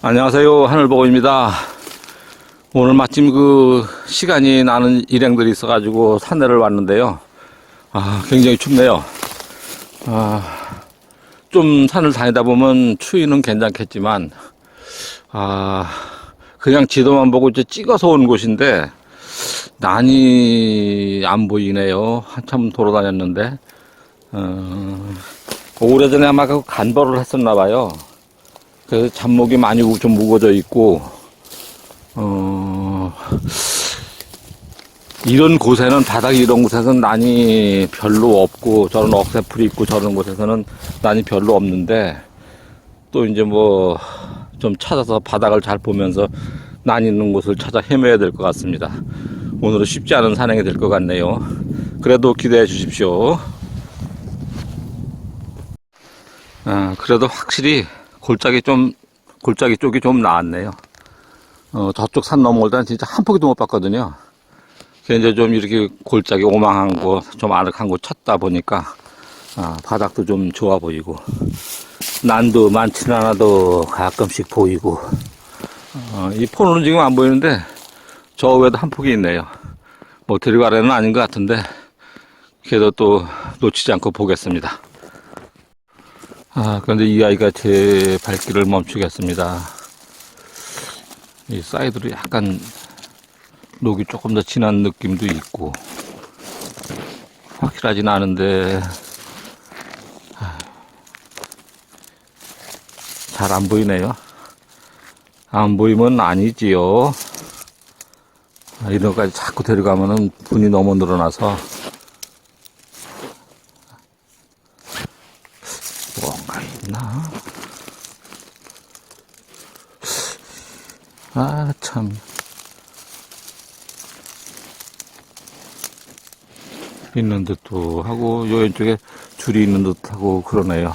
안녕하세요. 하늘보고입니다. 오늘 마침 그 시간이 나는 일행들이 있어가지고 산에를 왔는데요. 아, 굉장히 춥네요. 아, 좀 산을 다니다 보면 추위는 괜찮겠지만, 아, 그냥 지도만 보고 이제 찍어서 온 곳인데, 난이 안 보이네요. 한참 돌아다녔는데, 어, 오래전에 아마 그 간벌을 했었나 봐요. 그래서 잡목이 많이 우- 좀 무거져 있고, 어, 이런 곳에는, 바닥 이런 곳에서는 난이 별로 없고, 저런 억새풀이 있고, 저런 곳에서는 난이 별로 없는데, 또 이제 뭐, 좀 찾아서 바닥을 잘 보면서 난 있는 곳을 찾아 헤매야 될 것 같습니다. 오늘은 쉽지 않은 산행이 될 것 같네요. 그래도 기대해 주십시오. 아, 그래도 확실히 골짜기 좀, 골짜기 쪽이 좀 나았네요. 어, 저쪽 산 넘어올 때는 진짜 한 포기도 못 봤거든요. 이제 좀 이렇게 골짜기 오망한 곳, 좀 아늑한 곳 찾다 보니까, 아, 바닥도 좀 좋아 보이고, 난도 많지는 않아도 가끔씩 보이고, 어, 이 폰으로는 지금 안 보이는데, 저 위에도 한 폭이 있네요. 뭐, 데리가래는 아닌 것 같은데, 그래도 또 놓치지 않고 보겠습니다. 아, 그런데 이 아이가 제 발길을 멈추겠습니다. 이 사이드로 약간 녹이 조금 더 진한 느낌도 있고, 확실하진 않은데, 잘 안 보이네요. 안 보이면 아니지요. 아, 이런 것까지 자꾸 데려가면은 분이 너무 늘어나서, 뭔가 있나? 아, 참. 있는 듯도 하고, 요 왼쪽에 줄이 있는 듯 하고, 그러네요.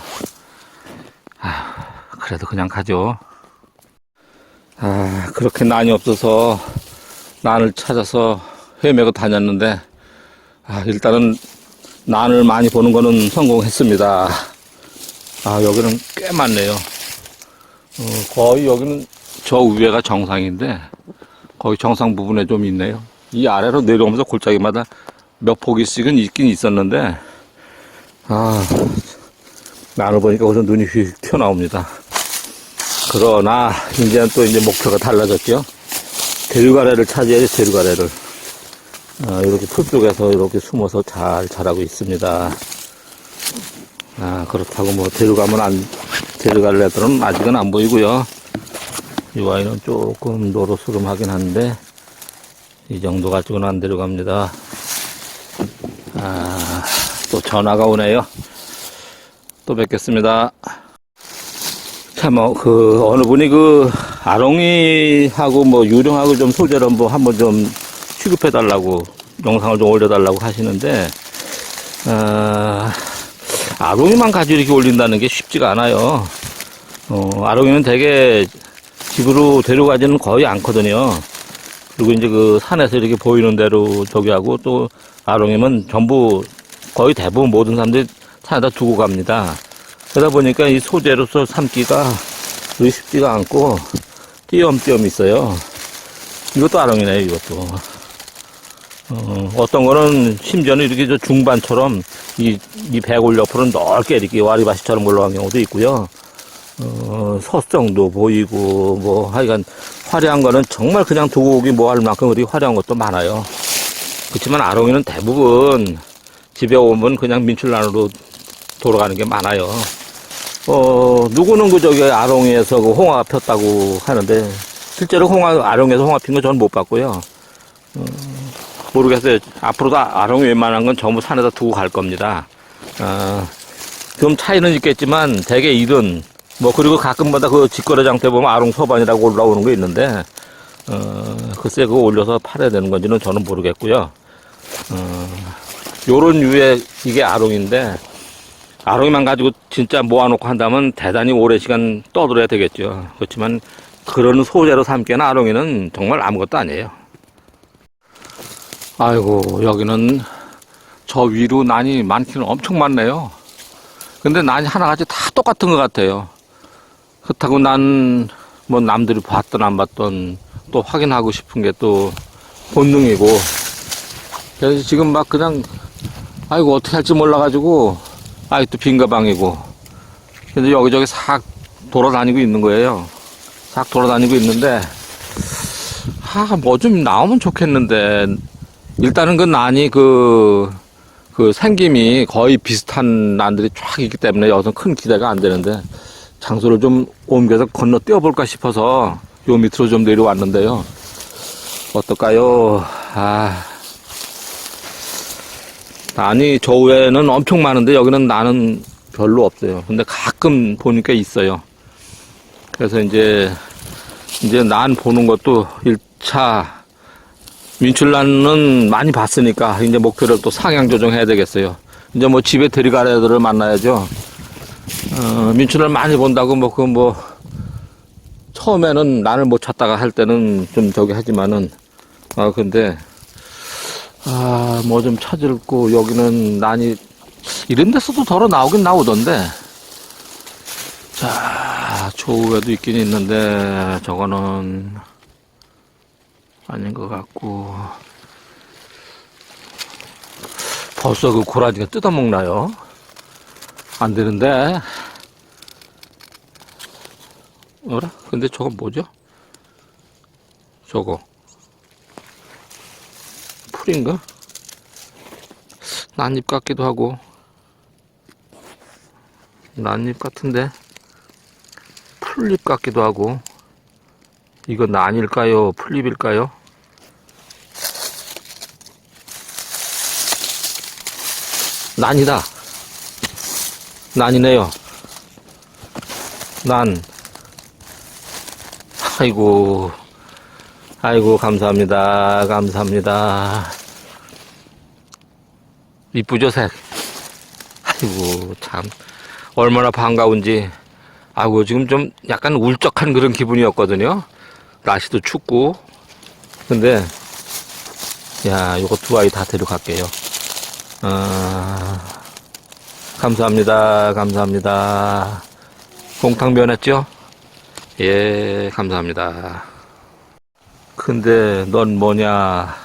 아, 그래도 그냥 가죠. 아, 그렇게 난이 없어서 난을 찾아서 헤매고 다녔는데, 아, 일단은 난을 많이 보는 거는 성공했습니다. 아, 여기는 꽤 많네요. 어, 거의 여기는 저 위에가 정상인데, 거의 정상 부분에 좀 있네요. 이 아래로 내려오면서 골짜기마다 몇 포기씩은 있긴 있었는데, 아, 나를 보니까 우선 눈이 휙 튀어나옵니다. 그러나, 이제는 또 이제 목표가 달라졌죠. 대류가래를 차지해야지, 대류가래를. 아, 이렇게 풀 속에서 이렇게 숨어서 잘 자라고 있습니다. 아, 그렇다고 뭐, 데려가면 안, 데려갈 애들은 아직은 안 보이고요. 이 아이는 조금 노릇스름하긴 한데, 이 정도 가지고는 안 데려갑니다. 아, 또 전화가 오네요. 또 뵙겠습니다. 참, 어, 그, 어느 분이 그, 아롱이하고 뭐, 유령하고 좀 소재를 뭐 한번 좀 취급해 달라고, 영상을 좀 올려달라고 하시는데, 아, 아롱이만 가지고 이렇게 올린다는 게 쉽지가 않아요. 어, 아롱이는 되게 집으로 데려가지는 거의 않거든요. 그리고 이제 그 산에서 이렇게 보이는 대로 저기 하고 또 아롱이면 전부 거의 대부분 모든 사람들이 산에다 두고 갑니다. 그러다 보니까 이 소재로서 삼기가 쉽지가 않고 띄엄띄엄 있어요. 이것도 아롱이네요, 이것도. 어, 어떤 거는 심지어는 이렇게 저 중반처럼 이, 이 배골 옆으로는 넓게 이렇게 와리바시처럼 올라간 경우도 있고요. 어, 서성도 보이고, 뭐, 하여간 화려한 거는 정말 그냥 두고 오기 뭐할 만큼 우리 화려한 것도 많아요. 그렇지만 아롱이는 대부분 집에 오면 그냥 민출란으로 돌아가는 게 많아요. 어, 누구는 그 저기 아롱이에서 그 홍화 폈다고 하는데, 실제로 홍화, 아롱에서 홍화 핀 거 저는 못 봤고요. 어, 모르겠어요. 앞으로도 아롱이 웬만한 건 전부 산에다 두고 갈 겁니다. 어, 좀 차이는 있겠지만 대개 일은 뭐 그리고 가끔마다 그 직거래장 때 보면 아롱 소반이라고 올라오는 거 있는데 어, 글쎄 그거 올려서 팔아야 되는 건지는 저는 모르겠고요. 어, 요런 유의 이게 아롱인데 아롱이만 가지고 진짜 모아놓고 한다면 대단히 오래 시간 떠들어야 되겠죠. 그렇지만 그런 소재로 삼기에는 아롱이는 정말 아무것도 아니에요. 아이고, 여기는 저 위로 난이 많기는 엄청 많네요. 근데 난이 하나같이 다 똑같은 것 같아요. 그렇다고 난 뭐 남들이 봤던 안 봤던 또 확인하고 싶은 게 또 본능이고. 그래서 지금 막 그냥 아이고 어떻게 할지 몰라가지고 아직도 빈 가방이고. 근데 여기저기 싹 돌아다니고 있는 거예요. 싹 돌아다니고 있는데 아 뭐 좀 나오면 좋겠는데. 일단은 그 난이 그, 그 생김이 거의 비슷한 난들이 쫙 있기 때문에 여기서 큰 기대가 안 되는데 장소를 좀 옮겨서 건너 뛰어볼까 싶어서 요 밑으로 좀 내려왔는데요. 어떨까요? 아. 난이 저 외에는 엄청 많은데 여기는 나는 별로 없어요. 근데 가끔 보니까 있어요. 그래서 이제, 이제 난 보는 것도 1차 민출란은 많이 봤으니까 이제 목표를 또 상향 조정해야 되겠어요. 이제 뭐 집에 데리갈 애들을 만나야죠. 어, 민출을 많이 본다고 뭐그뭐 처음에는 난을 못 찾다가 할 때는 좀 저기 하지만은 아 근데 아 뭐 좀 찾을고 여기는 난이 이런 데서도 덜어 나오긴 나오던데 자 조우에도 있긴 있는데 저거는 아닌 것 같고 벌써 그 고라지가 뜯어먹나요? 안 되는데 어라? 근데 저건 뭐죠? 저거 풀인가? 난잎 같기도 하고 난잎 같은데 풀잎 같기도 하고 이거 난일까요? 풀잎일까요? 난이다. 난이네요. 난. 아이고. 아이고, 감사합니다. 감사합니다. 이쁘죠, 색? 아이고, 참. 얼마나 반가운지. 아이고, 지금 좀 약간 울적한 그런 기분이었거든요. 날씨도 춥고. 근데, 야, 요거 두 아이 다 데려갈게요. 아, 감사합니다. 감사합니다. 공탕 변했죠? 예, 감사합니다. 근데 넌 뭐냐?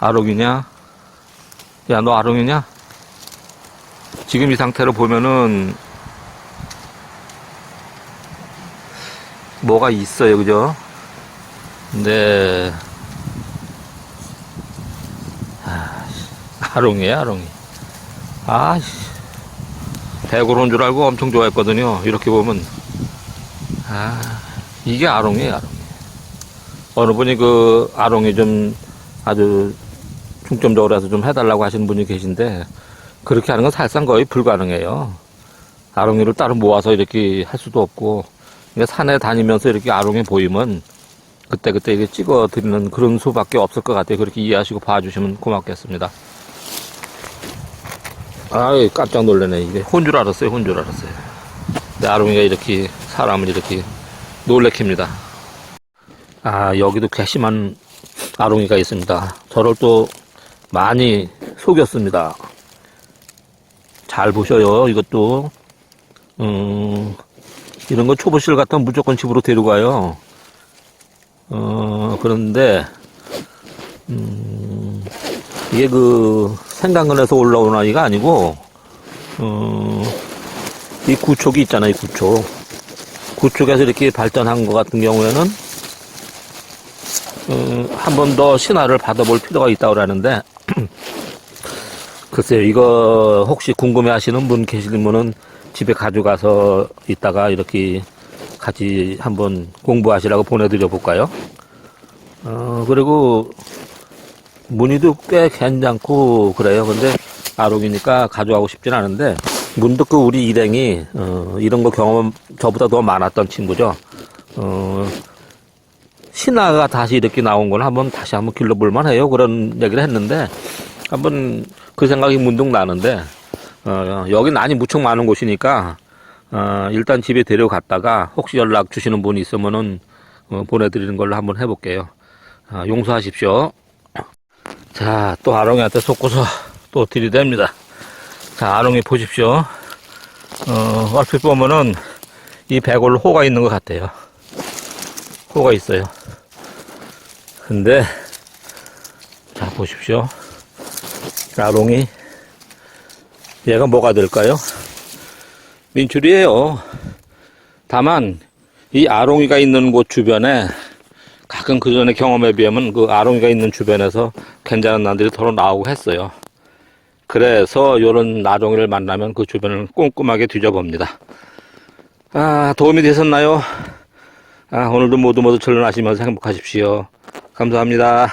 아롱이냐? 야, 너 아롱이냐? 지금 이 상태로 보면은 뭐가 있어요, 그죠? 근데 아롱이에요, 아롱이. 아씨. 대구로인 줄 알고 엄청 좋아했거든요. 이렇게 보면. 아, 이게 아롱이에요, 아롱이. 어느 분이 그 아롱이 좀 아주 중점적으로 해서 좀 해달라고 하시는 분이 계신데, 그렇게 하는 건 사실상 거의 불가능해요. 아롱이를 따로 모아서 이렇게 할 수도 없고, 그러니까 산에 다니면서 이렇게 아롱이 보이면, 그때그때 이게 찍어 드리는 그런 수밖에 없을 것 같아요. 그렇게 이해하시고 봐주시면 고맙겠습니다. 아이 깜짝 놀라네 이게. 혼 줄 알았어요 혼 줄 알았어요. 근데 아롱이가 이렇게 사람을 이렇게 놀래킵니다. 아 여기도 괘씸한 아롱이가 있습니다. 저를 또 많이 속였습니다. 잘 보셔요 이것도. 음 이런 거 초보실 같으면 무조건 집으로 데려가요. 어 그런데 음 이게 그 생강근에서 올라온 아이가 아니고 어, 이 구촉이 있잖아요, 이 구촉. 구촉에서 이렇게 발전한 것 같은 경우에는 어, 한번 더 신화를 받아볼 필요가 있다고 그러는데 글쎄요, 이거 혹시 궁금해 하시는 분 계시면은 집에 가져가서 이따가 이렇게 같이 한번 공부하시라고 보내드려 볼까요? 어, 그리고 무늬도 꽤 괜찮고 그래요. 근데 아롱이니까 가져가고 싶진 않은데 문득 그 우리 일행이 어, 이런 거 경험 저보다 더 많았던 친구죠. 어, 신화가 다시 이렇게 나온 건 한번 다시 한번 길러볼 만 해요. 그런 얘기를 했는데 한번 그 생각이 문득 나는데 어, 여기 난이 무척 많은 곳이니까 어, 일단 집에 데려갔다가 혹시 연락 주시는 분이 있으면은 어, 보내드리는 걸로 한번 해볼게요. 아, 용서하십시오. 자, 또 아롱이한테 속고서 또 들이댑니다. 자, 아롱이 보십시오. 어, 얼핏 보면은 이 배골 호가 있는 것 같아요. 호가 있어요. 근데, 자, 보십시오. 아롱이, 얘가 뭐가 될까요? 민출이에요. 다만, 이 아롱이가 있는 곳 주변에, 가끔 그 전에 경험에 비하면 그 아롱이가 있는 주변에서 괜찮은 난들이 털어 나오고 했어요. 그래서 요런 아롱이를 만나면 그 주변을 꼼꼼하게 뒤져봅니다. 아, 도움이 되셨나요? 아, 오늘도 모두 모두 철론하시면서 행복하십시오. 감사합니다.